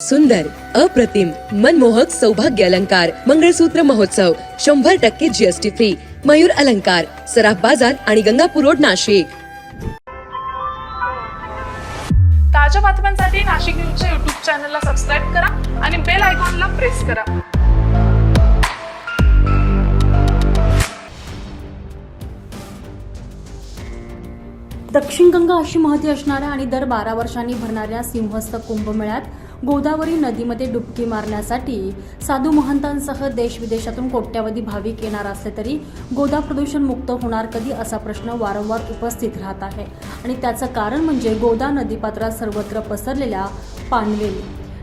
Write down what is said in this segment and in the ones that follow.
सुंदर अप्रतिम मनमोहक सौभाग्य अलंकार मंगळसूत्र महोत्सव शंभर टक्के जीएसटी फ्री मयूर अलंकार सराफ बाजार आणि गंगापूर रोड नाशिक. ताज्या बातम्यांसाठी नाशिक न्यूजच्या युट्यूब चॅनलला सबस्क्राईब करा आणि बेल आयकॉनला प्रेस करा. दक्षिण गंगा अशी महती असणाऱ्या आणि दर बारा वर्षांनी भरणाऱ्या सिंहस्थ कुंभमेळ्यात गोदावरी नदीमध्ये डुबकी मारण्यासाठी साधू महंतांसह देश विदेशातून कोट्यावधी भाविक येणार असले तरी गोदा प्रदूषण मुक्त होणार कधी असा प्रश्न वारंवार उपस्थित राहत आहे. आणि त्याचं कारण म्हणजे गोदा नदीपात्रात सर्वत्र पसरलेल्या पानवेली.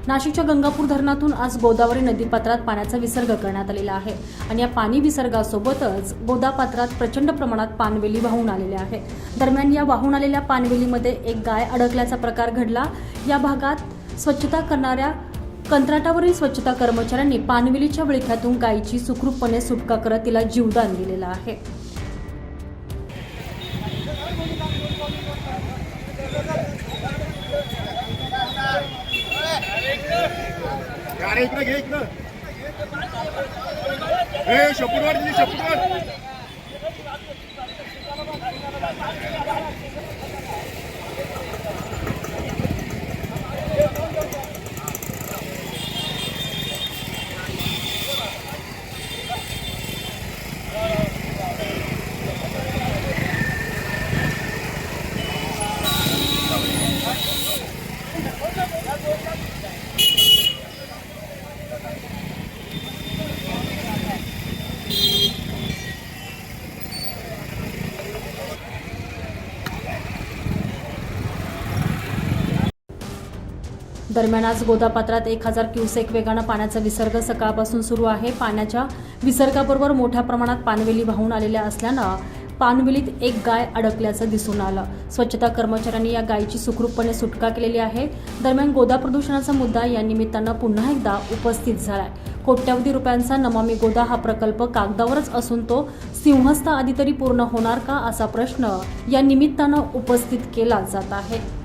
नाशिकच्या गंगापूर धरणातून आज गोदावरी नदीपात्रात पाण्याचा विसर्ग करण्यात आलेला आहे. आणि या पाणी विसर्गासोबतच गोदापात्रात प्रचंड प्रमाणात पानवेली वाहून आलेल्या आहे. दरम्यान या वाहून आलेल्या पानवेलीमध्ये एक गाय अडकल्याचा प्रकार घडला. या भागात स्वच्छता करणाऱ्या कंत्राटावरील स्वच्छता कर्मचाऱ्यांनी पानवेलीच्या विळख्यातून गायीची सुखरूपपणे सुटका करत तिला जीवदान दिलेलं आहे. घे दरम्यान आज गोदापात्रात एक हजार क्युसेक वेगानं पाण्याचा विसर्ग सकाळपासून सुरू आहे. पाण्याच्या विसर्गाबरोबर मोठ्या प्रमाणात पानवेली वाहून आलेल्या असल्यानं पानवेलीत एक गाय अडकल्याचं दिसून आलं. स्वच्छता कर्मचाऱ्यांनी या गायीची सुखरूपपणे सुटका केलेली आहे. दरम्यान गोदा प्रदूषणाचा मुद्दा या निमित्तानं पुन्हा एकदा उपस्थित झालाय. कोट्यावधी रुपयांचा नमामी गोदा हा प्रकल्प कागदावरच असून तो सिंहस्थ आधी तरी पूर्ण होणार का असा प्रश्न या निमित्तानं उपस्थित केला जात आहे.